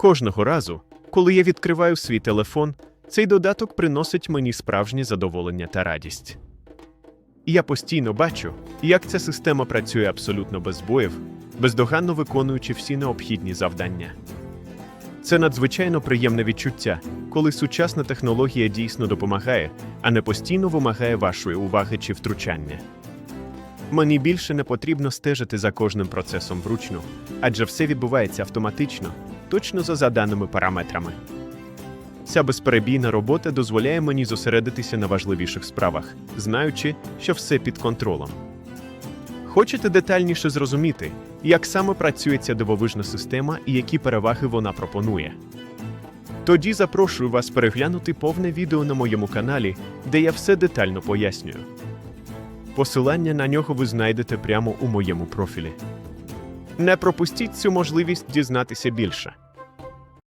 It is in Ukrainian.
Кожного разу, коли я відкриваю свій телефон, цей додаток приносить мені справжнє задоволення та радість. Я постійно бачу, як ця система працює абсолютно без збоїв, бездоганно виконуючи всі необхідні завдання. Це надзвичайно приємне відчуття, коли сучасна технологія дійсно допомагає, а не постійно вимагає вашої уваги чи втручання. Мені більше не потрібно стежити за кожним процесом вручну, адже все відбувається автоматично, точно за заданими параметрами. Ця безперебійна робота дозволяє мені зосередитися на важливіших справах, знаючи, що все під контролем. Хочете детальніше зрозуміти, як саме працює ця дивовижна система і які переваги вона пропонує? Тоді запрошую вас переглянути повне відео на моєму каналі, де я все детально пояснюю. Посилання на нього ви знайдете прямо у моєму профілі. Не пропустіть цю можливість дізнатися більше.